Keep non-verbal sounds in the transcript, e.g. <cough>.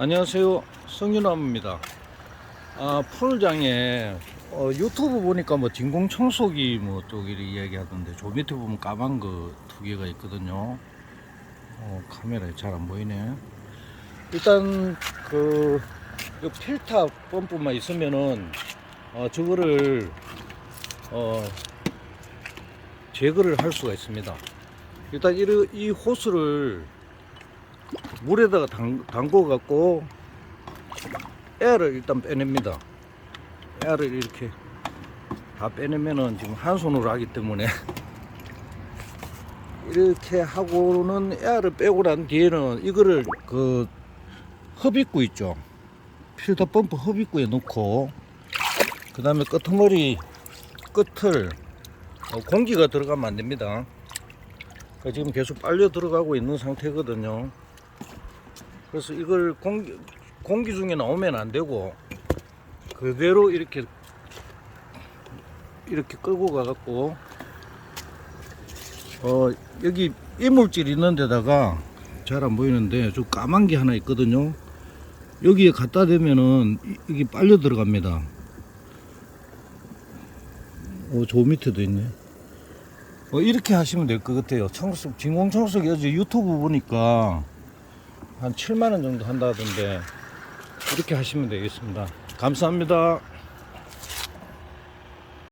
안녕하세요. 성윤아입니다. 아, 풀장에 어, 유튜브 보니까 뭐 진공 청소기 뭐 쪽이리 이야기하던데 저 밑에 보면 까만 거 두 개가 있거든요. 어, 카메라에 잘 안 보이네. 일단 그요 필터 펌프만 있으면은 어, 저거를 어, 제거를 할 수가 있습니다. 일단 이, 이 호스를 물에다가 담, 담궈 갖고 에어를 일단 빼냅니다. 에어를 이렇게 다 빼내면은 지금 한 손으로 하기 때문에 <laughs> 이렇게 하고는 에어를 빼고 난 뒤에는 이거를 그 흡입구 있죠. 필터 펌프 흡입구에 넣고 그 다음에 끄트머리 끝을 어, 공기가 들어가면 안 됩니다. 그러니까 지금 계속 빨려 들어가고 있는 상태거든요. 그래서 이걸 공기, 공기 중에 나오면 안 되고 그대로 이렇게 이렇게 끌고 가갖고 어 여기 이물질 있는 데다가 잘 안 보이는데 저 까만 게 하나 있거든요. 여기에 갖다 대면은 이- 이게 빨려 들어갑니다. 어, 저 밑에도 있네. 어, 이렇게 하시면 될 것 같아요. 청소, 진공 청소기 어제 유튜브 보니까 한 7만원 정도 한다던데, 이렇게 하시면 되겠습니다. 감사합니다.